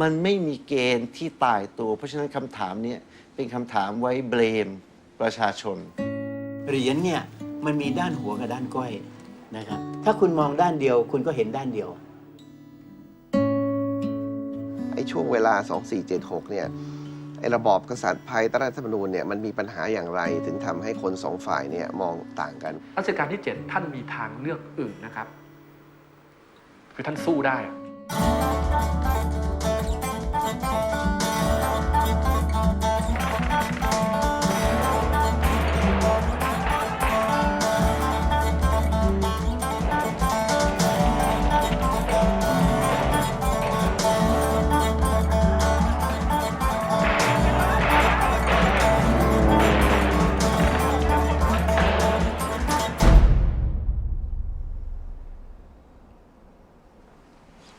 มันไม่มีเกณฑ์ที่ตายตัว เพราะฉะนั้นคำถามเนี้เป็นคำถามไว้เบลมประชาชน เหรียญเนี่ยมันมีด้านหัวกับด้านก้อยนะครับ ถ้าคุณมองด้านเดียว คุณก็เห็นด้านเดียว ไอ้ช่วงเวลา 2476 เนี่ยไอ้ระบอบกษัตริย์ภายใต้รัฐธรรมนูญเนี่ยมันมีปัญหาอย่างไรถึงทำให้คนสองฝ่ายเนี่ยมองต่างกัน รัชกาลที่ 7 ท่านมีทางเลือกอื่นนะครับ คือท่านสู้ได้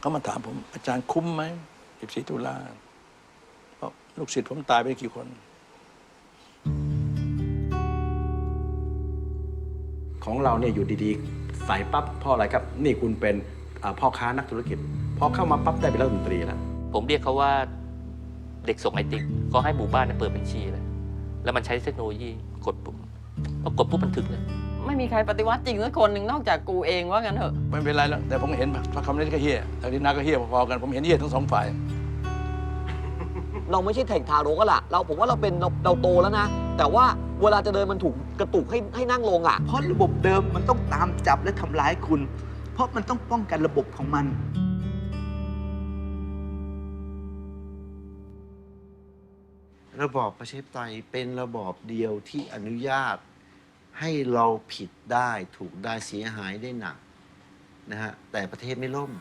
เขามาถามผมอาจารย์คุ้มไหม14ตุลาเพราะลูกศิษย์ผมตายไปกี่คน ของเราเนี่ยอยู่ดีๆ ใส่ปั๊บเพ่ออะไรครับ นี่คุณเป็นอ่าพ่อค้านักธุรกิจพอเข้ามาปั๊บได้เป็นรัฐมนตรีแล้ว ผมเรียกเขาว่าเด็กส่งไอติมก็ให้หมู่บ้านเนี่ยเปิดบัญชีเลย แล้วมันใช้เทคโนโลยีกดปุ่มพอกดปุ๊บมันถึงเลย ไม่มีใครปฏิวัติจริงสักคนหนึ่งนอกจากกูเองว่างั้นเถอะ ไม่เป็นไรแล้วแต่ผมเห็นพระคำนี้ก็เฮี้ยทางนี้นาก็เฮี้ยพอๆกันผมเห็นเฮี้ยทั้งสองฝ่าย เราไม่ใช่เทคทารกอะล่ะ เราผมว่าเราเป็นเราเราโตแล้วนะ แต่ว่าเวลาจะเดินมันถูกกระตุกให้ให้นั่งลงอะเพราะระบบเดิมมันต้องตามจับและทำร้ายคุณ เพราะมันต้องป้องกันระบบของมัน ระบอบประชาธิปไตยเป็นระบอบเดียวที่อนุญาต ให้เราผิดได้ถูกได้เสียหายได้หนักนะฮะแต่ประเทศไม่ล่ม